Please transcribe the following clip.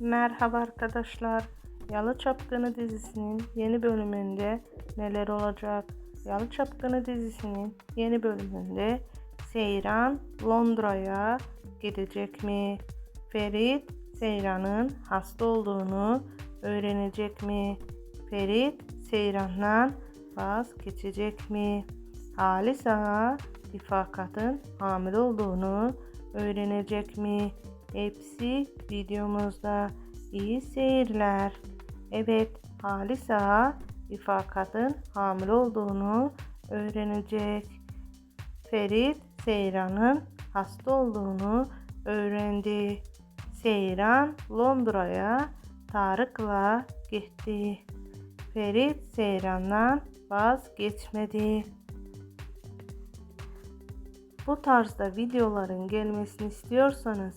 Merhaba arkadaşlar. Yalı Çapkını dizisinin yeni bölümünde neler olacak? Yalı Çapkını dizisinin yeni bölümünde Seyran Londra'ya gidecek mi? Ferit Seyran'ın hasta olduğunu öğrenecek mi? Ferit Seyran'dan vazgeçecek mi? Halis Ağa İfakat'ın hamile olduğunu öğrenecek mi? Hepsi videomuzda. İyi seyirler. Evet, Halis Ağa İfakat'ın hamile olduğunu öğrenecek. Ferit Seyran'ın hasta olduğunu öğrendi. Seyran Londra'ya Tarık'la gitti. Ferit Seyran'dan vazgeçmedi. Bu tarzda videoların gelmesini istiyorsanız